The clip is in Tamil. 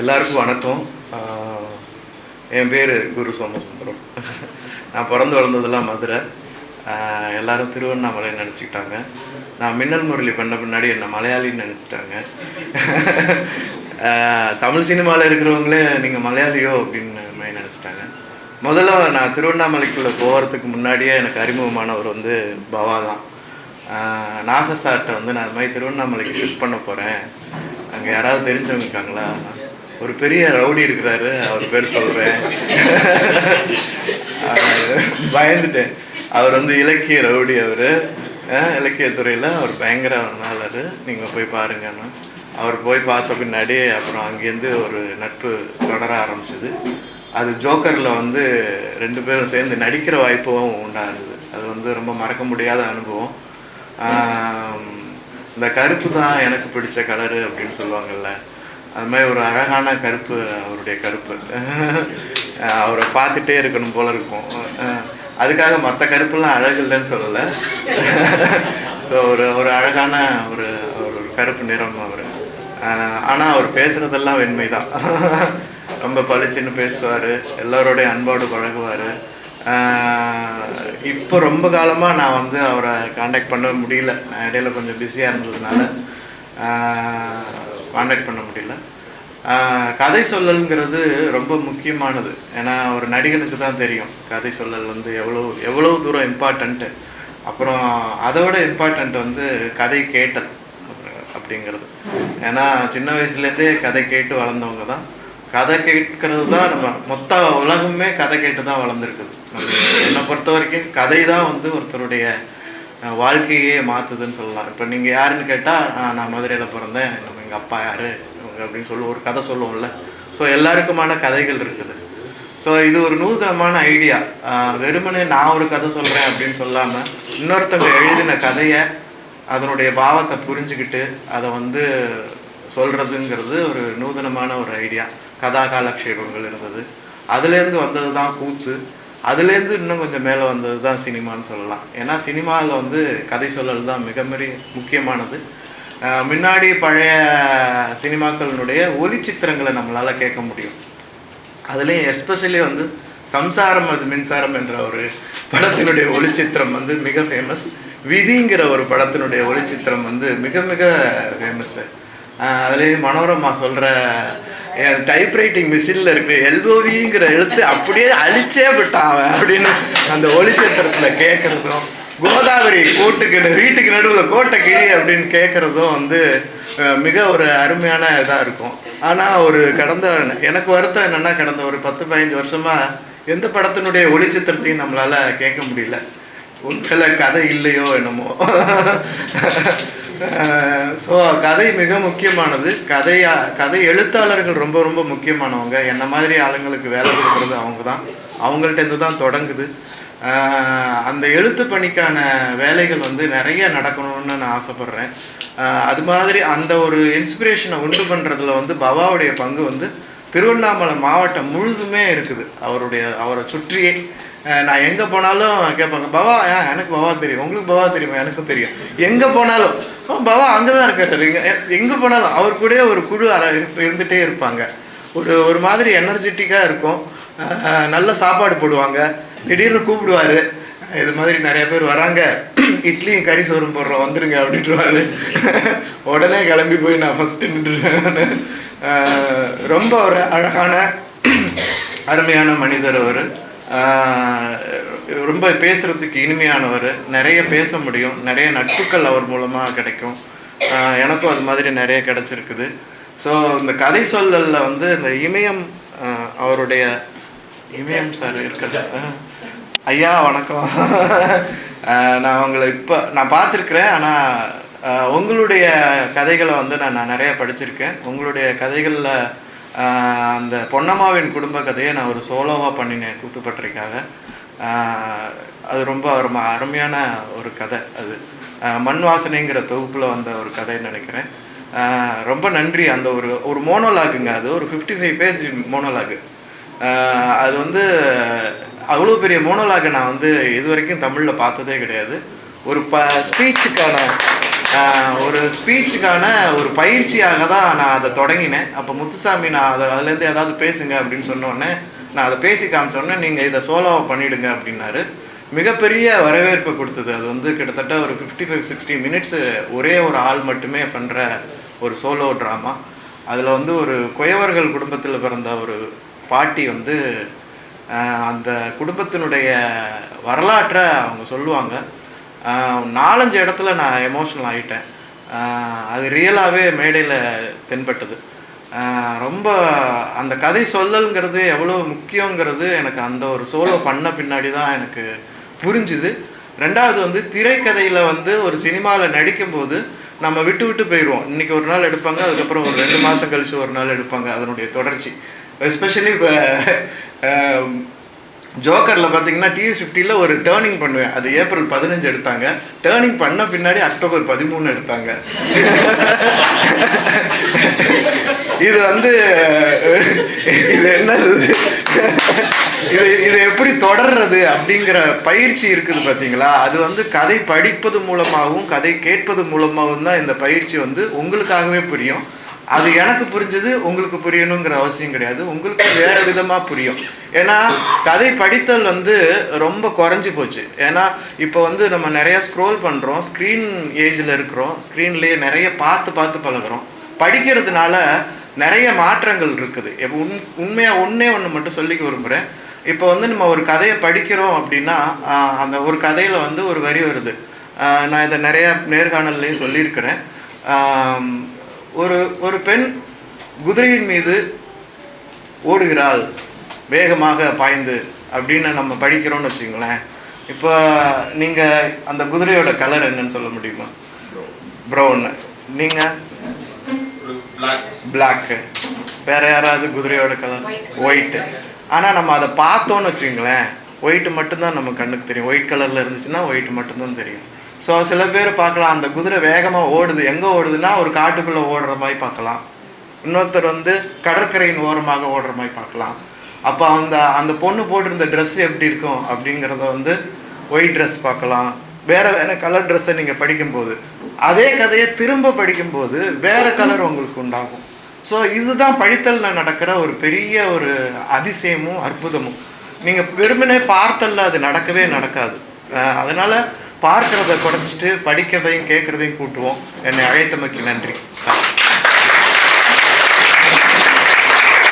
எல்லாருக்கும் வணக்கம். என் பேர் குரு சோமசுந்தரம். நான் பிறந்து வளர்ந்ததெல்லாம் மதுரை. எல்லாரும் திருவண்ணாமலை நினச்சிக்கிட்டாங்க. நான் மின்னல் முரளி பண்ண பின்னாடி என்னை மலையாளின்னு நினச்சிட்டாங்க. தமிழ் சினிமாவில் இருக்கிறவங்களே நீங்கள் மலையாளியோ அப்படின்னு மாதிரி நினச்சிட்டாங்க. முதல்ல நான் திருவண்ணாமலைக்குள்ளே போகிறதுக்கு முன்னாடியே எனக்கு அறிமுகமானவர் வந்து பவா தான் நாச சார்கிட்ட வந்து நான் அது மாதிரி திருவண்ணாமலைக்கு ஷிஃப்ட் பண்ண போகிறேன் அங்கே யாராவது தெரிஞ்சவங்க இருக்காங்களா? ஒரு பெரிய ரவுடி இருக்கிறாரு அவர் பேர் சொல்கிறேன் பயந்துட்டேன். அவர் வந்து இலக்கிய ரவுடி அவர். இலக்கியத்துறையில் அவர் பயங்கர நாளர் நீங்கள் போய் பாருங்கன்னு அவர் போய் பார்த்த பின்னாடி அப்புறம் அங்கேருந்து ஒரு நட்பு தொடர ஆரம்பிச்சது. அது ஜோக்கரில் வந்து ரெண்டு பேரும் சேர்ந்து நடிக்கிற வாய்ப்பும் உண்டானது. அது வந்து ரொம்ப மறக்க முடியாத அனுபவம். இந்த கருப்பு தான் எனக்கு பிடிச்ச கலரு அப்படின்னு சொல்லுவாங்கல்ல. அது மாதிரி ஒரு அழகான கருப்பு அவருடைய கருப்பு. அவரை பார்த்துட்டே இருக்கணும் போல இருக்கும். அதுக்காக மற்ற கருப்புலாம் அழகு இல்லைன்னு சொல்லலை. ஸோ ஒரு ஒரு அழகான ஒரு ஒரு கருப்பு நிறம் அவர். ஆனால் அவர் பேசுகிறதெல்லாம் வெண்மை தான் ரொம்ப பளிச்சுன்னு பேசுவார். எல்லோருடைய அன்போடு பழகுவார். இப்போ ரொம்ப காலமாக நான் வந்து அவரை காண்டாக்ட் பண்ண முடியல. நான் இடையில கொஞ்சம் பிஸியாக இருந்ததுனால காண்டாக்ட் பண்ண முடியல. கதை சொல்லல்ங்கிறது ரொம்ப முக்கியமானது. ஏன்னா ஒரு நடிகனுக்கு தான் தெரியும். கதை சொல்லல் வந்து எவ்வளோ எவ்வளோ தூரம் இம்பார்ட்டண்ட்டு அப்புறம் அதை விட இம்பார்ட்டண்ட் வந்து கதை கேட்டல் அப்படிங்கிறது. ஏன்னா சின்ன வயசுலேருந்தே கதை கேட்டு வளர்ந்தவங்க தான். கதை கேட்கறது தான் நம்ம மொத்த உலகமே கதை கேட்டு தான் வளர்ந்துருக்குது. என்னை பொறுத்த வரைக்கும் கதை தான் வந்து ஒருத்தருடைய வாழ்க்கையே மாற்றுதுன்னு சொல்லலாம். இப்போ நீங்கள் யாருன்னு கேட்டால் நான் மதுரையில் பிறந்தேன். நம்ம எங்கள் அப்பா யார்? இவங்க அப்படின்னு சொல்லி ஒரு கதை சொல்லுவோம்ல. ஸோ எல்லாருக்குமான கதைகள் இருக்குது. ஸோ இது ஒரு நூதனமான ஐடியா. வெறுமனே நான் ஒரு கதை சொல்கிறேன் அப்படின்னு சொல்லாமல் இன்னொருத்தவங்க எழுதின கதையை அதனுடைய பாவத்தை புரிஞ்சுக்கிட்டு அதை வந்து சொல்கிறதுங்கிறது ஒரு நூதனமான ஒரு ஐடியா. கதாகாலக்ஷேபங்கள் இருந்தது. அதுலேருந்து வந்தது தான் கூத்து. அதுலேருந்து இன்னும் கொஞ்சம் மேலே வந்தது தான் சினிமான்னு சொல்லலாம். ஏன்னா சினிமாவில் வந்து கதை சொல்லல் தான் மிக மிக முக்கியமானது. முன்னாடி பழைய சினிமாக்களினுடைய ஒளிச்சித்திரங்களை நம்மளால் கேட்க முடியும். அதுலேயும் எஸ்பெஷலி வந்து சம்சாரம் அது மின்சாரம் என்ற ஒரு படத்தினுடைய ஒளிச்சித்திரம் வந்து மிக ஃபேமஸ் விதிங்கிற ஒரு படத்தினுடைய ஒளிச்சித்திரம் வந்து மிக மிக ஃபேமஸ்ஸு அதுலேயும் மனோரமா சொல்கிற டைப்ரைட்டிங் மிஷினில் இருக்கிற எல்ஓவிங்கிற எழுத்து அப்படியே அழிச்சே விட்டான் அவன் அப்படின்னு அந்த ஒளிச்சத்திரத்தில் கேட்குறதும் கோதாவரி கோட்டுக்கு வீட்டுக்கு நடுவில் கோட்டை கிழி அப்படின்னு கேட்குறதும் வந்து மிக ஒரு அருமையான இதாக இருக்கும். ஆனால் ஒரு கடந்த எனக்கு வருத்தம் என்னென்னா கடந்த ஒரு பத்து பதினஞ்சு வருஷமாக எந்த படத்தினுடைய ஒளிச்சித்திரத்தையும் நம்மளால் கேட்க முடியல. உங்களை கதை இல்லையோ என்னமோ. ஸோ கதை மிக முக்கியமானது. கதையா கதை எழுத்தாளர்கள் ரொம்ப ரொம்ப முக்கியமானவங்க. என்ன மாதிரி ஆளுங்களுக்கு வேலை கொடுக்குறது அவங்க தான் அவங்கள்ட்டேருந்து தான் தொடங்குது அந்த எழுத்து பணிக்கான வேலைகள் வந்து நிறைய நடக்கணும்னு நான் ஆசைப்பட்றேன். அது மாதிரி அந்த ஒரு இன்ஸ்பிரேஷனை உண்டு பண்ணுறதுல வந்து பவாவுடைய பங்கு வந்து திருவண்ணாமலை மாவட்டம் முழுதுமே இருக்குது. அவருடைய அவரை சுற்றியே. நான் எங்கே போனாலும் கேட்பாங்க பவா எனக்கு பவா தெரியும். உங்களுக்கு பவா தெரியுமா? எனக்கும் தெரியும். எங்கே போனாலும். "ஆ, அங்கே தான் இருக்காரு. எங்கே போனாலும் அவர் கூடயே ஒரு குழு இருந்துகிட்டே இருப்பாங்க. ஒரு ஒரு மாதிரி எனர்ஜெட்டிக்காக இருக்கும். நல்ல சாப்பாடு போடுவாங்க. திடீர்னு கூப்பிடுவாரு. இது மாதிரி நிறைய பேர் வராங்க. இட்லியும் கறி சோறும் போடுறோம் வந்துடுங்க அப்படின்றவாரு உடனே கிளம்பி போய் நான் ஃபஸ்ட்டு நின்றுருவேன் ரொம்ப ஒரு அழகான அருமையான மனிதர் அவர். ரொம்ப பேசுகிறதுக்கு இனிமையானவர். நிறைய பேச முடியும். நிறைய நட்புகள் அவர் மூலமாக கிடைக்கும். எனக்கும் அது மாதிரி நிறைய கிடச்சிருக்குது. ஸோ இந்த கதை சொல்லலில் வந்து இந்த இமயம் அவருடைய இமயம் சார் இருக்கிற ஐயா வணக்கம். நான் உங்களை இப்போ நான் பார்த்துருக்குறேன். ஆனால் உங்களுடைய கதைகளை வந்து நான் நான் நிறைய படிச்சிருக்கேன். உங்களுடைய கதைகளில் அந்த பொன்னம்மாவின் குடும்ப கதையை நான் ஒரு சோலோவாக பண்ணினேன் கூத்துப்பட்டறைக்காக. அது ரொம்ப ரொம்ப அருமையான ஒரு கதை அது. மண் வாசனைங்கிற தொகுப்பில் வந்த ஒரு கதைன்னு நினைக்கிறேன். ரொம்ப நன்றி. அந்த ஒரு ஒரு மோனோலாகுங்க அது. ஒரு ஃபிஃப்டி ஃபைவ் பேஜ் மோனோலாகு அது வந்து அவ்வளோ பெரிய மோனோலாகை நான் வந்து இது வரைக்கும் தமிழில் பார்த்ததே கிடையாது. ஒரு ப ஸ்பீச்சுக்கான ஒரு ஸ்பீச்சுக்கான ஒரு பயிற்சியாக தான் நான் அதை தொடங்கினேன். அப்போ முத்துசாமி நான் அதை அதுலேருந்து ஏதாவது பேசுங்க அப்படின்னு சொன்னோடனே நான் அதை பேசி காமிச்சோடனே நீங்கள் இதை சோலோவை பண்ணிவிடுங்க அப்படின்னாரு. மிகப்பெரிய வரவேற்பு கொடுத்தது. அது வந்து கிட்டத்தட்ட ஒரு ஃபிஃப்டி ஃபைவ் சிக்ஸ்டி மினிட்ஸு ஒரே ஒரு ஆள் மட்டுமே பண்ணுற ஒரு சோலோ ட்ராமா அதில் வந்து ஒரு குயவர்கள் குடும்பத்தில் பிறந்த ஒரு பாட்டி வந்து அந்த குடும்பத்தினுடைய வரலாற்றை அவங்க சொல்லுவாங்க. நாலஞ்சு இடத்துல நான் எமோஷனல் ஆகிட்டேன் அது ரியலாகவே மேடையில் தென்பட்டது. ரொம்ப அந்த கதை சொல்லலுங்கிறது எவ்வளோ முக்கியங்கிறது எனக்கு அந்த ஒரு சோலோ பண்ண பின்னாடி தான் எனக்கு புரிஞ்சுது. ரெண்டாவது வந்து திரைக்கதையில் வந்து ஒரு சினிமாவில் நடிக்கும்போது நம்ம விட்டு விட்டு போயிடுவோம் இன்றைக்கி ஒரு நாள் எடுப்பாங்க அதுக்கப்புறம் ஒரு ரெண்டு மாதம் கழித்து ஒரு நாள் எடுப்பாங்க அதனுடைய தொடர்ச்சி. எஸ்பெஷலி இப்போ ஜோக்கரில் பார்த்தீங்கன்னா டிஎஸ் ஃபிஃப்டியில் ஒரு டேர்னிங் பண்ணுவேன். அது ஏப்ரல் பதினஞ்சு எடுத்தாங்க. டேர்னிங் பண்ண பின்னாடி அக்டோபர் பதிமூணு எடுத்தாங்க. இது வந்து இது என்னது? இது இது எப்படி தொடர்றது அப்படிங்கிற பயிற்சி இருக்குது பார்த்தீங்களா அது வந்து கதை படிப்பது மூலமாகவும் கதை கேட்பது மூலமாகவும் தான் இந்த பயிற்சி வந்து உங்களுக்காகவே புரியும். அது எனக்கு புரிஞ்சது உங்களுக்கு புரியணுங்கிற அவசியம் கிடையாது. உங்களுக்கு வேறு விதமாக புரியும். ஏன்னா கதை படித்தல் வந்து ரொம்ப குறைஞ்சி போச்சு. ஏன்னா இப்போ வந்து நம்ம நிறைய ஸ்க்ரோல் பண்ணுறோம் ஸ்க்ரீன் ஏஜில் இருக்கிறோம் ஸ்க்ரீன்லேயே நிறைய பார்த்து பார்த்து பழகுறோம். படிக்கிறதுனால நிறைய மாற்றங்கள் இருக்குது. இப்போ உண் உண்மையாக ஒன்றே ஒன்று மட்டும் சொல்லிக்க விரும்புகிறேன் இப்போ வந்து நம்ம ஒரு கதையை படிக்கிறோம் அப்படின்னா அந்த ஒரு கதையில் வந்து ஒரு வரி வருது. நான் இதை நிறையா நேர்காணல்லையும் சொல்லியிருக்கிறேன். ஒரு ஒரு பெண் குதிரையின் மீது ஓடுகிறாள். வேகமாக பாய்ந்து அப்படின்னு நம்ம படிக்கிறோம்னு வச்சுங்களேன் இப்போ நீங்கள் அந்த குதிரையோட கலர் என்னன்னு சொல்ல முடியுமா? ப்ரௌன் நீங்கள் பிளாக்கு வேறு யாராவது குதிரையோட கலர் ஒயிட்டு ஆனால் நம்ம அதை பார்த்தோன்னு வச்சுங்களேன் ஒயிட்டு மட்டும்தான் நம்ம கண்ணுக்கு தெரியும். ஒயிட் கலரில் இருந்துச்சுன்னா ஒயிட் மட்டும்தான் தெரியும். ஸோ சில பேர் பார்க்கலாம் அந்த குதிரை வேகமாக ஓடுது. எங்கே ஓடுதுன்னா ஒரு காட்டுக்குள்ளே ஓடுற மாதிரி பார்க்கலாம். இன்னொருத்தர் வந்து கடற்கரையின் ஓரமாக ஓடுற மாதிரி பார்க்கலாம். அப்போ அந்த அந்த பொண்ணு போட்டிருந்த ட்ரெஸ் எப்படி இருக்கும் அப்படிங்கிறத வந்து ஒயிட் ட்ரெஸ் பார்க்கலாம். வேறு வேறு கலர் ட்ரெஸ்ஸை நீங்கள் படிக்கும்போது. அதே கதையை திரும்ப படிக்கும்போது வேறு கலர் உங்களுக்கு உண்டாகும். ஸோ இதுதான் படித்தலில் நடக்கிற ஒரு பெரிய ஒரு அதிசயமும் அற்புதமும். நீங்கள் வெறுமனே பார்த்தல்ல அது நடக்கவே நடக்காது. அதனால் பார்க்கறத குறைச்சிட்டு படிக்கிறதையும் கேட்குறதையும் கூட்டுவோம். என்னை அழைத்தமைக்கு நன்றி.